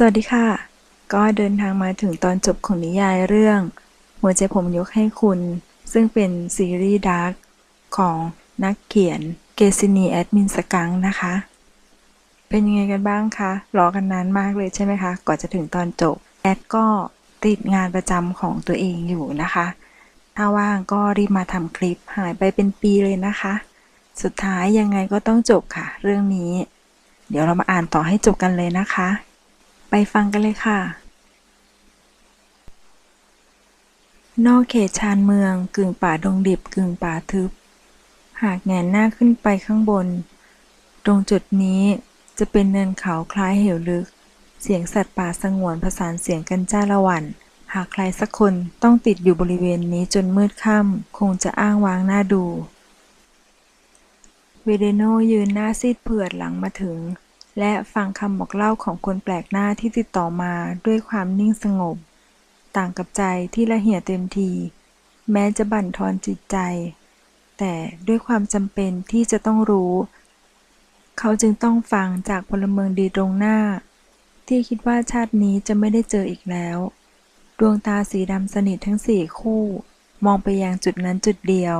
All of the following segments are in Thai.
สวัสดีค่ะ ก็เดินทางมาถึงตอนจบของนิยายเรื่อง หัวใจผมยกให้คุณ ซึ่งเป็นซีรีส์ดาร์กของนักเขียนเกซินีแอดมินสกังนะคะ เป็นยังไงกันบ้างคะ รอกันนานมากเลยใช่ไหมคะ ก่อนจะถึงตอนจบ แอดก็ติดงานประจำของตัวเองอยู่นะคะ ถ้าว่างก็รีบมาทำคลิปหายไปเป็นปีเลยนะคะ สุดท้ายยังไงก็ต้องจบค่ะ เรื่องนี้ เดี๋ยวเรามาอ่านต่อให้จบกันเลยนะคะ ไปฟังกันเลยค่ะ นอกเขตชานเมืองกึ่งป่าดงดิบกึ่งป่าทึบ หากแงนหน้าขึ้นไปข้างบน ตรงจุดนี้จะเป็นเนินเขาคล้ายเหวลึก เสียงสัตว์ป่าสงวนผสานเสียงกันจ้าละวัน หากใครสักคนต้องติดอยู่บริเวณนี้จนมืดค่ำคงจะอ้างว้างหน้าดู เวเดโนยืนหน้าซีดเผือดหลังมาถึง และฟังคำบอกเล่าของคนแปลกหน้าที่ติดต่อมาด้วยความนิ่งสงบ ต่างกับใจที่ละเหี่ยเต็มที แม้จะบั่นทอนจิตใจ แต่ด้วยความจำเป็นที่จะต้องรู้ เขาจึงต้องฟังจากพลเมืองดีตรงหน้า ที่คิดว่าชาตินี้จะไม่ได้เจออีกแล้ว ดวงตาสีดำสนิททั้งสี่คู่ มองไปยังจุดนั้นจุดเดียว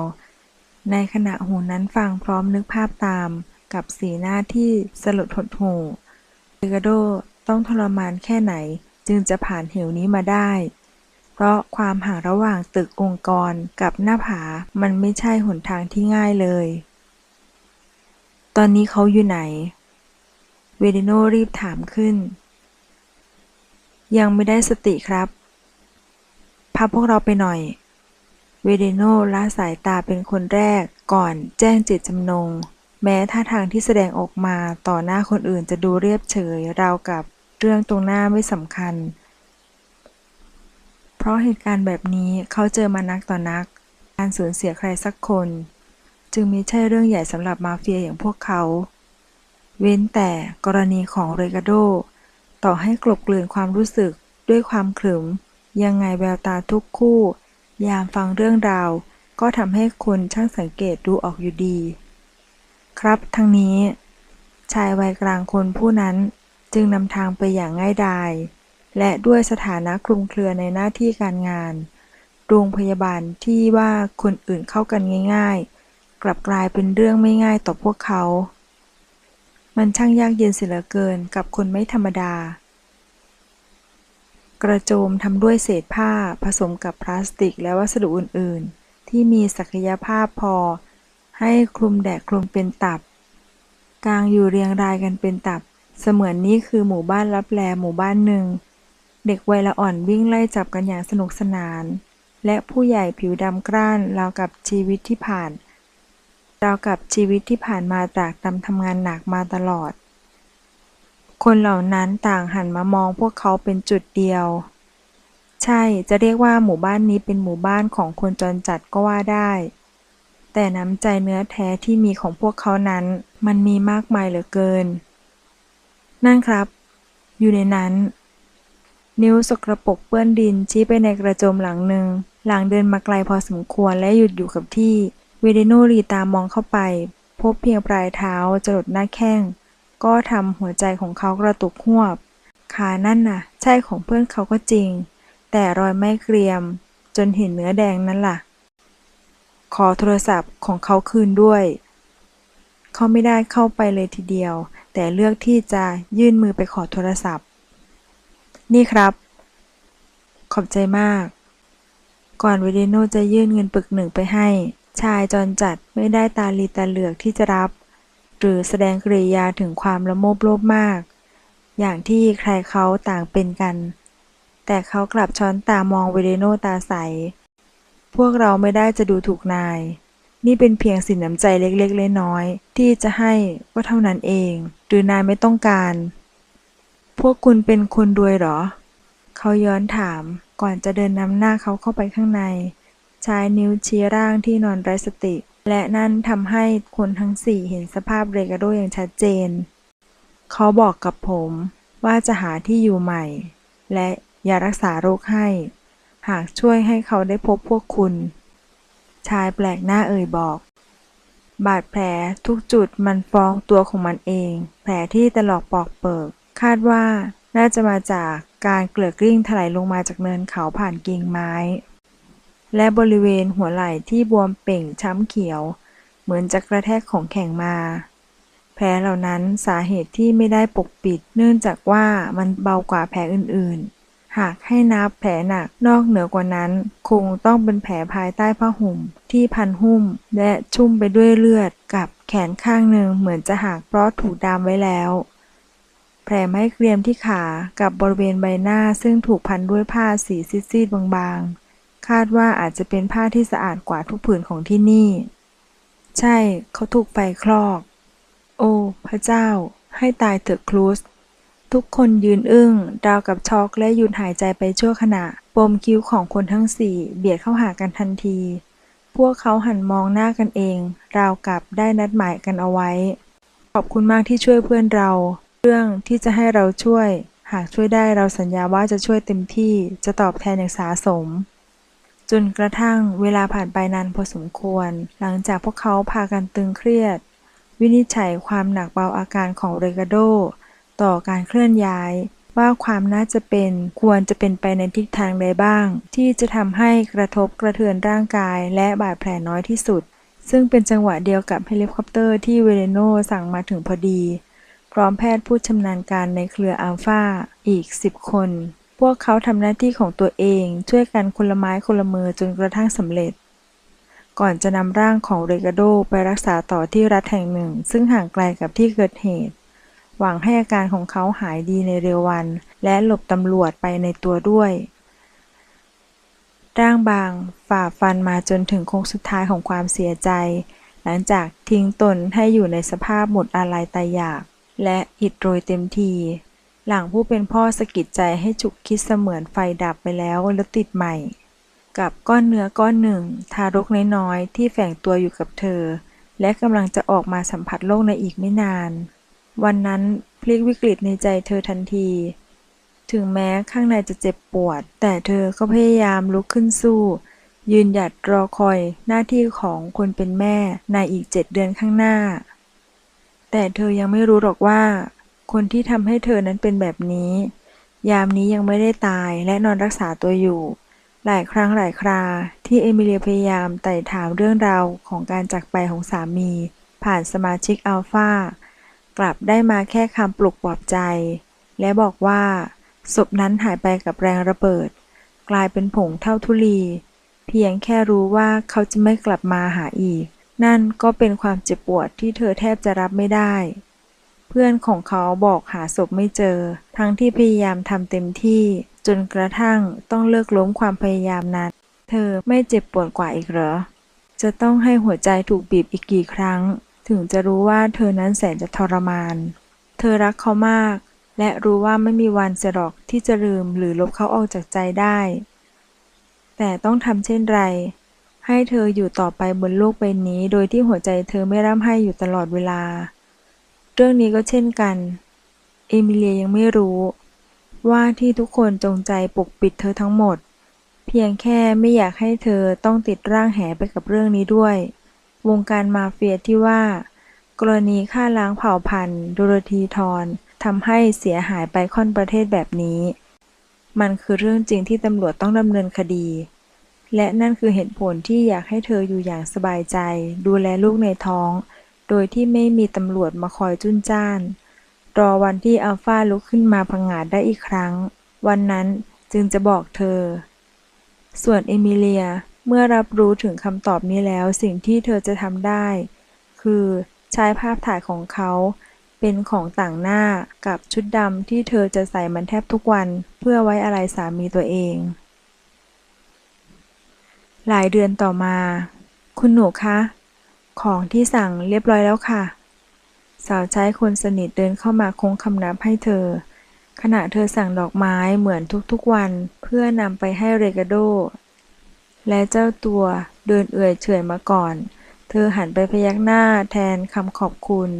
ในขณะหูนั้นฟังพร้อมนึกภาพตาม กับสีหน้าที่สลดหดหู่เรกาโดต้องทรมานแค่ไหนจึงจะผ่านเหวนี้มาได้ เพราะความห่างระหว่างตึกองค์กรกับหน้าผามันไม่ใช่หนทางที่ง่ายเลย ตอนนี้เขาอยู่ไหน เวเดโนรีบถามขึ้น ยังไม่ได้สติครับพาพวกเราไปหน่อย เวเดโนละสายตาเป็นคนแรกก่อนแจ้งเจตจำนง แม้ท่าทางที่แสดงออกมาต่อหน้าคนอื่นจะดูเรียบเฉยราวกับเรื่องตรงหน้าไม่สำคัญ เพราะเหตุการณ์แบบนี้เขาเจอมานักต่อนัก การสูญเสียใครสักคน จึงไม่ใช่เรื่องใหญ่สำหรับมาเฟียอย่างพวกเขา เว้นแต่กรณีของเรกาโด ต่อให้กลบเกลื่อนความรู้สึกด้วยความขรึม ยังไงแววตาทุกคู่ ยามฟังเรื่องราว ก็ทำให้คนช่างสังเกตดูออกอยู่ดี ครับทั้งนี้ ชายวัยกลางคนผู้นั้นจึงนำทางไปอย่างง่ายดาย และด้วยสถานะคลุมเครือในหน้าที่การงาน โรงพยาบาลที่ว่าคนอื่นเข้ากันง่าย ๆ กลับกลายเป็นเรื่องไม่ง่ายต่อพวกเขา มันช่างยากเย็นเสียเหลือเกินกับคนไม่ธรรมดา กระโจมทำด้วยเศษผ้าผสมกับพลาสติกและวัสดุอื่นๆ ที่มีศักยภาพพอ ให้คลุมแดดคลุมเป็นตับกลางอยู่เรียงรายกันเป็นตับ เสมือนนี่คือหมู่บ้านลับแลหมู่บ้านหนึ่ง เด็กวัยละอ่อนวิ่งไล่จับกันอย่างสนุกสนาน และผู้ใหญ่ผิวดำกร้านราวกับชีวิตที่ผ่านราวกับชีวิตที่ผ่านมาตรากตำทำงานหนักมาตลอด คนเหล่านั้นต่างหันมามองพวกเขาเป็นจุดเดียว ใช่จะเรียกว่าหมู่บ้านนี้เป็นหมู่บ้านของคนจรจัดก็ว่าได้ แต่น้ำใจเนื้อแท้ที่มีของพวกเขานั้น มันมีมากมายเหลือเกิน นั่นครับ อยู่ในนั้น นิ้วสกรปรกเปื้อนดินชี้ไปในกระโจมหลังหนึ่ง หลังเดินมาไกลพอสมควรและหยุดอยู่กับที่เวเดโนรีตามองเข้าไป พบเพียงปลายเท้าจรดหน้าแข้ง ก็ทำหัวใจของเขากระตุกหวบขานั่นน่ะ ใช่ของเพื่อนเขาก็จริง แต่รอยไม่เกรียม จนเห็นเนื้อแดงนั่นล่ะ ขอโทรศัพท์ของเขาคืนด้วย เขาไม่ได้เข้าไปเลยทีเดียว แต่เลือกที่จะยื่นมือไปขอโทรศัพท์ นี่ครับ ขอบใจมาก ก่อนเวเดโนจะยื่นเงินปึกหนึ่งไปให้ ชายจรจัดไม่ได้ตาลีตาเหลือกที่จะรับ หรือแสดงกริยาถึงความละโมบโลภมาก อย่างที่ใครเขาต่างเป็นกัน แต่เขากลับช้อนตามองเวเดโนตาใส พวกเราไม่ได้จะดูถูกนาย นี่เป็นเพียงสินน้ำใจเล็กๆน้อยๆที่จะให้ก็เท่านั้นเอง หรือนายไม่ต้องการ พวกคุณเป็นคนรวยหรอ เขาย้อนถามก่อนจะเดินนำหน้าเขาเข้าไปข้างใน ใช้นิ้วชี้ร่างที่นอนไร้สติ และนั่นทำให้คนทั้งสี่เห็นสภาพเรกาโดอย่างชัดเจน เขาบอกกับผมว่าจะหาที่อยู่ใหม่ และยารักษาโรคให้ หากช่วยให้เขาได้พบพวกคุณ ชายแปลกหน้าเอ่ยบอก บาดแผลทุกจุดมันฟ้องตัวของมันเอง แผลที่ตลอกปอกเปิก คาดว่าน่าจะมาจากการเกลือกกลิ้งถลายลงมาจากเนินเขาผ่านกิ่งไม้ และบริเวณหัวไหล่ที่บวมเป่งช้ำเขียว เหมือนจะกระแทกของแข็งมา แผลเหล่านั้นสาเหตุที่ไม่ได้ปกปิด เนื่องจากว่ามันเบากว่าแผลอื่นๆ หากให้นับแผลหนักนอกเหนือกว่านั้น คงต้องเป็นแผลภายใต้ผ้าห่ม ที่พันหุ้ม และชุ่มไปด้วยเลือดกับแขนข้างหนึ่งเหมือนจะหักเพราะถูกดามไว้แล้ว แผลไม้เกรียมที่ขากับบริเวณใบหน้าซึ่งถูกพันด้วยผ้าสีซีดๆบางๆ คาดว่าอาจจะเป็นผ้าที่สะอาดกว่าทุกผืนของที่นี่ ใช่เขาถูกไฟคลอก โอ้ พระเจ้า ให้ตายเถอะครูส ทุกคนยืนอึ้งราวกับช็อกและหยุดหายใจไปชั่วขณะ ปมคิ้วของคนทั้งสี่เบียดเข้าหากันทันที พวกเขาหันมองหน้ากันเอง ราวกับได้นัดหมายกันเอาไว้ ขอบคุณมากที่ช่วยเพื่อนเรา เรื่องที่จะให้เราช่วย หากช่วยได้เราสัญญาว่าจะช่วยเต็มที่ จะตอบแทนอย่างสาสม จนกระทั่งเวลาผ่านไปนานพอสมควร หลังจากพวกเขาพากันตึงเครียด วินิจฉัยความหนักเบาอาการของเรกาโด ต่อการเคลื่อนย้าย ว่าความน่าจะเป็นควรจะเป็นไปในทิศทางใดบ้าง ที่จะทำให้กระทบกระเทือนร่างกาย และบาดแผลน้อยที่สุด ซึ่งเป็นจังหวะเดียวกับเฮลิคอปเตอร์ที่เวเลโนสั่งมาถึงพอดี พร้อมแพทย์ผู้ชำนาญการในเครืออัลฟาอีก 10 คน พวกเขาทำหน้าที่ของตัวเองช่วยกันคนละไม้คนละมือจนกระทั่งสำเร็จก่อนจะนำร่างของเรกาโดไปรักษาต่อที่รัฐแห่งหนึ่ง ซึ่งห่างไกลกับที่เกิดเหตุ หวังให้อาการของเขาหายดีในเร็ววัน และหลบตำรวจไปในตัวด้วยร่างบางฝ่าฟันมาจนถึงโค้งสุดท้ายของความเสียใจ หลังจากทิ้งตนให้อยู่ในสภาพหมดอาลัยตายอยาก และอิดโรยเต็มที หลังผู้เป็นพ่อสะกิดใจให้ฉุกคิดเสมือนไฟดับไปแล้วแล้วติดใหม่ กับก้อนเนื้อก้อนหนึ่ง ทารกน้อยๆที่แฝงตัวอยู่กับเธอ และกำลังจะออกมาสัมผัสโลกในอีกไม่นาน วันนั้นพลิกวิกฤตในใจเธอทันที ถึงแม้ข้างในจะเจ็บปวด แต่เธอก็พยายามลุกขึ้นสู้ ยืนหยัดรอคอยหน้าที่ของคนเป็นแม่ในอีกเจ็ดเดือนข้างหน้า แต่เธอยังไม่รู้หรอกว่า คนที่ทำให้เธอนั้นเป็นแบบนี้ ยามนี้ยังไม่ได้ตายและนอนรักษาตัวอยู่ หลายครั้งหลายครา ที่เอมิเลียพยายามไต่ถามเรื่องราวของการจากไปของสามี ผ่านสมาชิกอัลฟา กลับได้มาแค่คำปลุกปลอบใจ และบอกว่าศพนั้นหายไปกับแรงระเบิด กลายเป็นผงเท่าทุลี เพียงแค่รู้ว่าเขาจะไม่กลับมาหาอีก นั่นก็เป็นความเจ็บปวดที่เธอแทบจะรับไม่ได้ เพื่อนของเขาบอกหาศพไม่เจอ ทั้งที่พยายามทำเต็มที่ จนกระทั่งต้องเลิกล้มความพยายามนั้น เธอไม่เจ็บปวดกว่าอีกเหรอ จะต้องให้หัวใจถูกบีบอีกกี่ครั้ง ถึงจะรู้ว่าเธอนั้นแสนจะทรมาน เธอรักเขามาก และรู้ว่าไม่มีวันจะหรอกที่จะลืมหรือลบเขาออกจากใจได้ แต่ต้องทำเช่นไร ให้เธออยู่ต่อไปบนโลกใบนี้ โดยที่หัวใจเธอไม่ร่ำไห้อยู่ตลอดเวลา เรื่องนี้ก็เช่นกัน เอมิเลียยังไม่รู้ ว่าที่ทุกคนจงใจปกปิดเธอทั้งหมด เพียงแค่ไม่อยากให้เธอต้องติดร่างแหไปกับเรื่องนี้ด้วย วงการมาเฟียที่ว่า กรณีฆ่าล้างเผ่าพันธุ์ดโรธีทอนทำให้เสียหายไปค่อนประเทศแบบนี้ มันคือเรื่องจริงที่ตำรวจต้องดำเนินคดี และนั่นคือเหตุผลที่อยากให้เธออยู่อย่างสบายใจ ดูแลลูกในท้อง โดยที่ไม่มีตำรวจมาคอยจุนจ้าน รอวันที่อัลฟาลุกขึ้นมาพังงาดได้อีกครั้ง วันนั้นจึงจะบอกเธอ ส่วนเอมิเลีย เมื่อรับรู้ถึงคำตอบนี้แล้วสิ่งที่เธอจะทำได้ คือใช้ภาพถ่ายของเขา เป็นของต่างหน้ากับชุดดำที่เธอจะใส่มันแทบทุกวัน เพื่อไว้อะไรสามีตัวเอง หลายเดือนต่อมา คุณหนูคะ ของที่สั่งเรียบร้อยแล้วค่ะ สาวใช้คนสนิทเดินเข้ามาคงคำนับให้เธอ ขณะเธอสั่งดอกไม้เหมือนทุกๆวัน เพื่อนำไปให้เรกาโด และเจ้าตัวเดินเอื่อยเฉยมาก่อน เธอหันไปพยักหน้าแทนคำขอบคุณ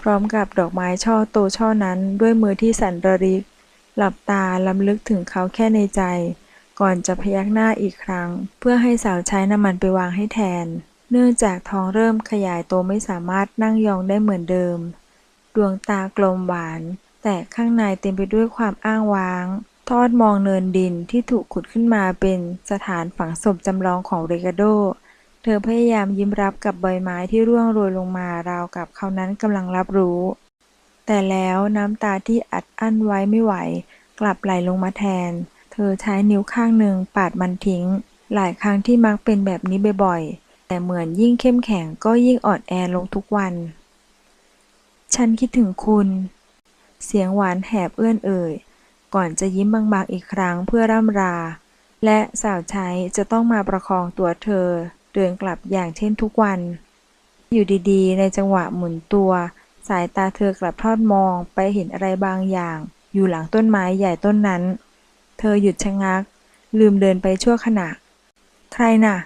พร้อมกับดอกไม้ช่อโตช่อนั้นด้วยมือที่สั่นระริก หลับตาลำลึกถึงเขาแค่ในใจ ก่อนจะพยักหน้าอีกครั้ง เพื่อให้สาวใช้น้ำมันไปวางให้แทน เนื่องจากท้องเริ่มขยายตัวไม่สามารถนั่งยองได้เหมือนเดิม ดวงตากลมหวาน แต่ข้างในเต็มไปด้วยความอ้างว้าง ทอดมองเนินดินที่ถูกขุดขึ้นมาเป็นสถานฝังศพจำลองของเรกาโด เธอพยายามยิ้มรับกับใบไม้ที่ร่วงโรยลงมาราวกับเขานั้นกำลังรับรู้ แต่แล้วน้ำตาที่อัดอั้นไว้ไม่ไหว กลับไหลลงมาแทน เธอใช้นิ้วข้างหนึ่งปาดมันทิ้ง หลายครั้งที่มักเป็นแบบนี้บ่อยๆ แต่เหมือนยิ่งเข้มแข็งก็ยิ่งอ่อนแอลงทุกวัน ฉันคิดถึงคุณ เสียงหวานแหบเอื้อนเอ่ย ก่อนจะยิ้มบางๆอีกครั้งเพื่อร่ำรา และสาวใช้จะต้องมาประคองตัวเธอ เดินกลับอย่างเช่นทุกวัน อยู่ดีๆ ในจังหวะหมุนตัว สายตาเธอกลับทอดมองไปเห็นอะไรบางอย่าง อยู่หลังต้นไม้ใหญ่ต้นนั้น เธอหยุดชะงัก ลืมเดินไปชั่วขณะ ใครน่ะ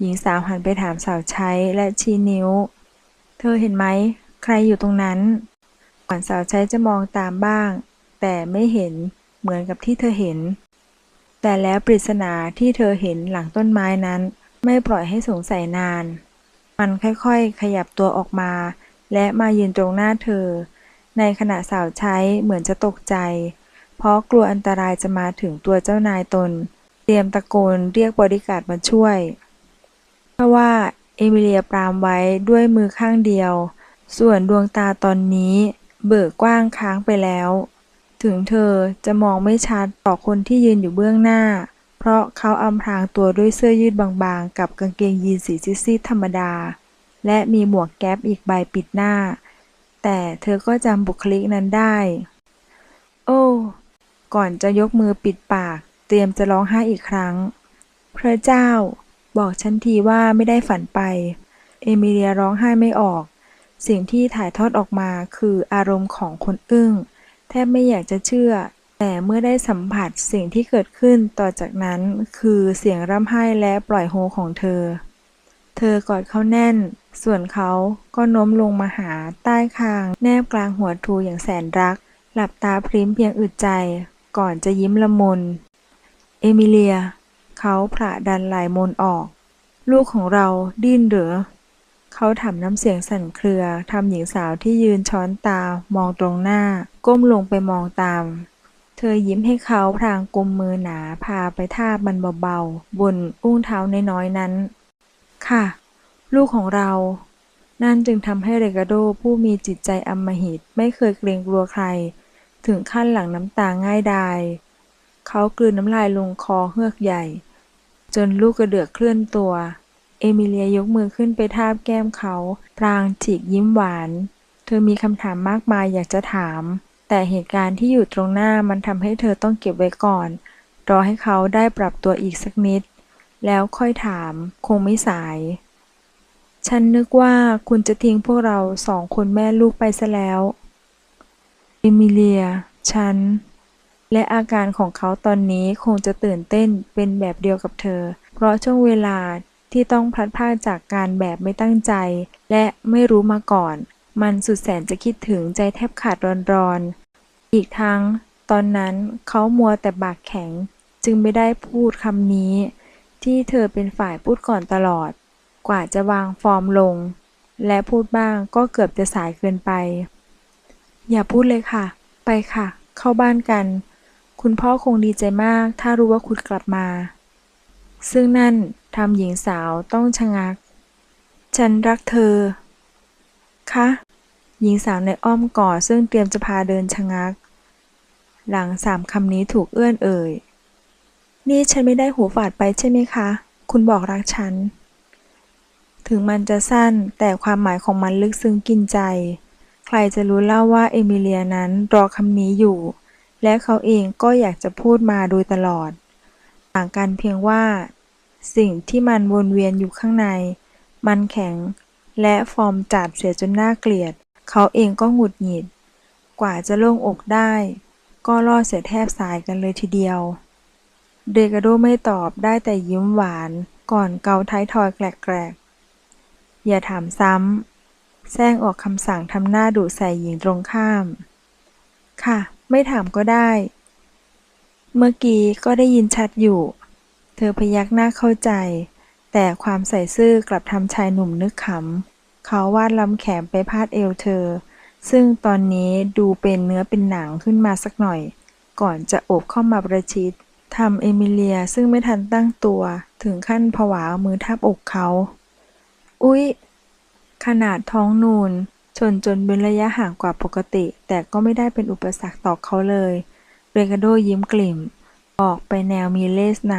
หญิงสาวหันไปถามสาวใช้และชี้นิ้ว เธอเห็นไหม ใครอยู่ตรงนั้น ก่อนสาวใช้จะมองตามบ้าง แต่ไม่เห็นเหมือนกับที่เธอเห็น แต่แล้วปริศนาที่เธอเห็นหลังต้นไม้นั้น ไม่ปล่อยให้สงสัยนาน มันค่อยๆ ขยับตัวออกมา และมายืนตรงหน้าเธอ ในขณะสาวใช้เหมือนจะตกใจ เพราะกลัวอันตรายจะมาถึงตัวเจ้านายตน เตรียมตะโกนเรียกบริการมาช่วย เพราะว่าเอมิเลียปรามไว้ด้วยมือข้างเดียว ส่วนดวงตาตอนนี้ เบิกกว้างค้างไปแล้ว ถึงเธอจะมองไม่ชัดต่อคนที่ยืนอยู่เบื้องหน้า เพราะเขาอำพรางตัวด้วยเสื้อยืดบางๆ กับกางเกงยีนสีซีดๆธรรมดา และมีหมวกแก๊ปอีกใบปิดหน้า แต่เธอก็จำบุคลิกนั้นได้ โอ้ ก่อนจะยกมือปิดปาก เตรียมจะร้องไห้อีกครั้ง พระเจ้า บอกฉันทีว่าไม่ได้ฝันไป เอมิเลียร้องไห้ไม่ออก สิ่งที่ถ่ายทอดออกมาคืออารมณ์ของคนอึ้ง แทบไม่อยากจะเชื่อ แต่เมื่อได้สัมผัสสิ่งที่เกิดขึ้นต่อจากนั้นคือเสียงร่ำไห้และปล่อยโฮของเธอ เธอกอดเขาแน่น ส่วนเขาก็โน้มลงมาหาใต้คาง แนบกลางหัวทูอย่างแสนรัก หลับตาพริ้มเพียงอึดใจ ก่อนจะยิ้มละมุนเอมิเลีย เขาผละดันไหลมนออก ลูกของเราดิ้นเหรอ เขาถามน้ำเสียงสั่นเครือทำหญิงสาวที่ยืนช้อนตามองตรงหน้า ก้มลงไปมองตาม เธอยิ้มให้เขาพรางกุมมือหนาพาไปทาบันเบาๆ บนอุ้งเท้าน้อยๆนั้น ค่ะ ลูกของเรา นั่นจึงทำให้เรกาโดผู้มีจิตใจอมหิตไม่เคยเกรงกลัวใคร ถึงขั้นหลั่งน้ำตาง่ายดายเขากลืนน้ำลายลงคอเฮือกใหญ่ จนลูกกระเดือกเคลื่อนตัว เอมิเลียยกมือขึ้นไปทาบแก้มเขา พลางฉีกยิ้มหวาน เธอมีคำถามมากมายอยากจะถาม แต่เหตุการณ์ที่อยู่ตรงหน้ามันทำให้เธอต้องเก็บไว้ก่อน รอให้เขาได้ปรับตัวอีกสักนิด แล้วค่อยถาม คงไม่สาย ฉันนึกว่าคุณจะทิ้งพวกเราสองคนแม่ลูกไปซะแล้ว เอมิเลีย ฉันและอาการของเขาตอนนี้คงจะตื่นเต้นเป็นแบบเดียวกับเธอ เพราะช่วงเวลา ที่ต้องพลัดพรากจากการแบบไม่ตั้งใจ และไม่รู้มาก่อน มันสุดแสนจะคิดถึงใจแทบขาดร้อนๆ อีกทั้ง ตอนนั้นเขามัวแต่ปากแข็ง จึงไม่ได้พูดคำนี้ ที่เธอเป็นฝ่ายพูดก่อนตลอด กว่าจะวางฟอร์มลง และพูดบ้างก็เกือบจะสายเกินไป อย่าพูดเลยค่ะ ไปค่ะ เข้าบ้านกัน คุณพ่อคงดีใจมากถ้ารู้ว่าคุณกลับมา ซึ่งนั่นทำหญิงสาวต้องชะงัก ฉันรักเธอ คะ หญิงสาวในอ้อมกอดซึ่งเตรียมจะพาเดินชะงัก หลังสามคำนี้ถูกเอื้อนเอ่ย นี่ฉันไม่ได้หูฝาดไปใช่ไหมคะ คุณบอกรักฉัน ถึงมันจะสั้นแต่ความหมายของมันลึกซึ้งกินใจ ใครจะรู้เล่าว่าเอมิเลียนั้นรอคำนี้อยู่ และเขาเองก็อยากจะพูดมาโดยตลอด ต่างกันเพียงว่า สิ่งที่มันวนเวียนอยู่ข้างใน มันแข็ง และฟอร์มจัดเสียจนน่าเกลียด เขาเองก็หงุดหงิด กว่าจะโล่งอกได้ ก็รอเสียแทบสายกันเลยทีเดียว เดกาโดไม่ตอบได้แต่ยิ้มหวานก่อนเกาท้ายทอยแกรกๆ อย่าถามซ้ำแซงออกคำสั่งทำหน้าดุใส่หญิงตรงข้าม ค่ะ ไม่ถามก็ได้ เมื่อกี้ก็ได้ยินชัดอยู่ เธอพยักหน้าเข้าใจ แต่ความใส่ซื่อกลับทำชายหนุ่มนึกขำ เขาวาดลำแขนไปพาดเอวเธอ ซึ่งตอนนี้ดูเป็นเนื้อเป็นหนังขึ้นมาสักหน่อย ก่อนจะโอบเข้ามาประชิดทำเอมิเลียซึ่งไม่ทันตั้งตัว ถึงขั้นผวามือทับอกเขา อุ๊ย ขนาดท้องนูนชนจนเป็นระยะห่างกว่าปกติ แต่ก็ไม่ได้เป็นอุปสรรคต่อเขาเลย เรกาโดยิ้มกลิ่ม ออกไปแนวมีเลสใน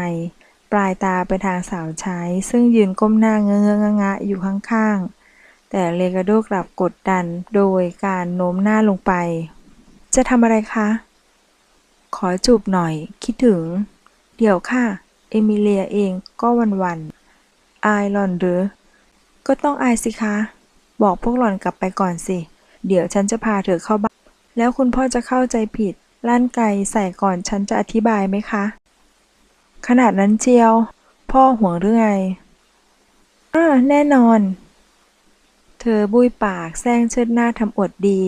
ปลายตาไปทางสาวใช้ ซึ่งยืนก้มหน้าเงื้องงะอยู่ข้างๆ แต่เรกาโดกลับกดดันโดยการโน้มหน้าลงไป จะทำอะไรคะ ขอจูบหน่อย คิดถึง เดี๋ยวค่ะ เอมิเลียเองก็วันวันๆ อายหล่อนหรือ ก็ต้องอายสิคะ บอกพวกหล่อนกลับไปก่อนสิ เดี๋ยวฉันจะพาเธอเข้าบ้าน แล้วคุณพ่อจะเข้าใจผิด ลั่นไกใส่ก่อนฉันจะอธิบายไหมคะ ขนาดนั้นเจียว พ่อห่วงหรือไงอ่าแน่นอน เธอบุยปากแซงเชิดหน้าทำอดดี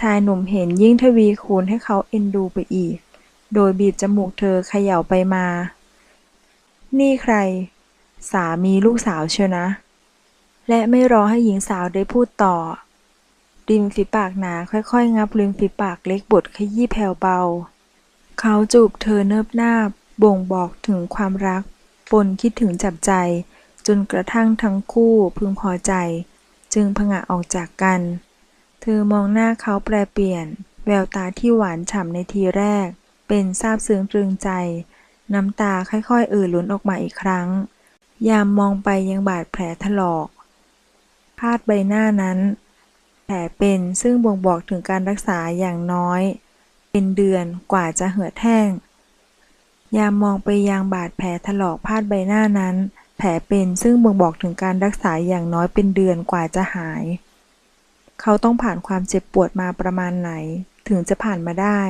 ชายหนุ่มเห็นยิ่งทวีคูณให้เขาเอ็นดูไปอีก โดยบีบจมูกเธอเขย่าไปมา นี่ใคร สามีลูกสาวเชียวนะ และไม่รอให้หญิงสาวได้พูดต่อ ริมฝีปากหนาค่อยๆ งับริมฝีปากเล็กบดขยี้แผ่วเบา เขาจูบเธอเนิบนาบ บ่งบอกถึงความรัก ปนคิดถึงจับใจ จนกระทั่งทั้งคู่พึงพอใจ จึงผงะออกจากกัน เธอมองหน้าเขาแปรเปลี่ยน แววตาที่หวานฉ่ำในทีแรก เป็นซาบซึ้งตรึงใจ น้ำตาค่อยๆ เอ่อล้นออกมาอีกครั้ง ยามมองไปยังบาดแผลถลอกพาดใบหน้านั้น แผลเป็นซึ่งบ่งบอกถึงการรักษาอย่างน้อย เป็นเดือนกว่าจะเหือดแห้ง ยามมองไปยังบาดแผลถลอกพาดใบหน้านั้น แผลเป็นซึ่งบ่งบอกถึงการรักษาอย่างน้อยเป็นเดือนกว่าจะหาย เขาต้องผ่านความเจ็บปวดมาประมาณไหน ถึงจะผ่านมาได้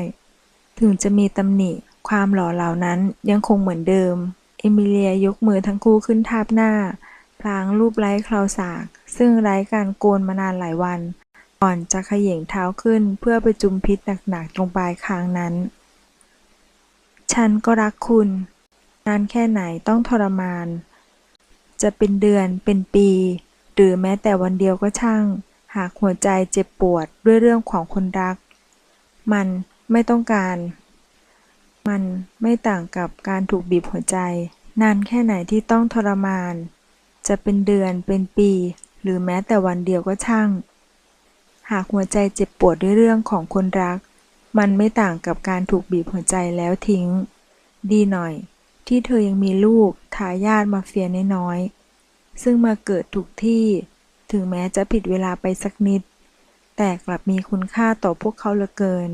ถึงจะมีตำหนิ ความหล่อเหล่านั้นยังคงเหมือนเดิม เอมิเลียยกมือทั้งคู่ขึ้นทาบหน้าพลางรูปไร้คราสาก ซึ่งไร้การโกนมานานหลายวัน ก่อนจะเขย่งเท้าขึ้นเพื่อไปจุมพิษหนักๆตรงปลายคางนั้น ฉันก็รักคุณ นานแค่ไหนต้องทรมาน จะเป็นเดือนเป็นปี หรือแม้แต่วันเดียวก็ช่าง หากหัวใจเจ็บปวดด้วยเรื่องของคนรัก มันไม่ต้องการ มันไม่ต่างกับการถูกบีบหัวใจ นานแค่ไหนที่ต้องทรมาน จะเป็นเดือนเป็นปี หรือแม้แต่วันเดียวก็ช่าง หากหัวใจเจ็บปวดด้วยเรื่องของคนรัก มันไม่ต่างกับการถูกบีบหัวใจแล้วทิ้ง ดีหน่อย ที่เธอยังมีลูกทายาทมาเฟียน้อยๆซึ่งมาเกิดถูกที่ ถึงแม้จะผิดเวลาไปสักนิด แต่กลับมีคุณค่าต่อพวกเขาเหลือเกิน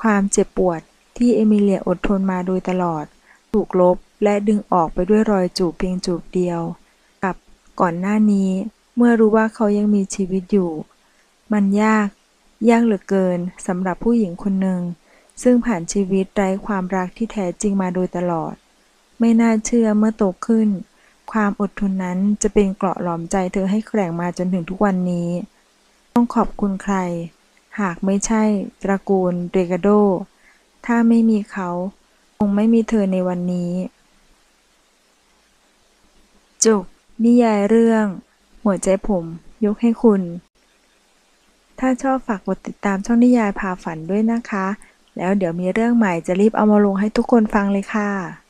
ความเจ็บปวดที่เอมิเลียอดทนมาโดยตลอด ถูกลบและดึงออกไปด้วยรอยจูบเพียงจูบเดียว กับก่อนหน้านี้เมื่อรู้ว่าเขายังมีชีวิตอยู่ มันยาก ยากเหลือเกินสำหรับผู้หญิงคนหนึ่ง ซึ่งผ่านชีวิตไร้ความรักที่แท้จริงมาโดยตลอด ไม่น่าเชื่อเมื่อโตขึ้น ความอดทนนั้นจะเป็นเกราะหลอมใจเธอให้แกร่งมาจนถึงทุกวันนี้ ต้องขอบคุณใคร หากไม่ใช่ ตระกูลเรกาโด ถ้าไม่มีเขา คงไม่มีเธอในวันนี้ จบนิยายเรื่อง หัวใจผม ยกให้คุณ ถ้าชอบฝากกดติดตามช่องนิยายพาฝันด้วยนะคะ แล้วเดี๋ยวมีเรื่องใหม่จะรีบเอามาลงให้ทุกคนฟังเลยค่ะ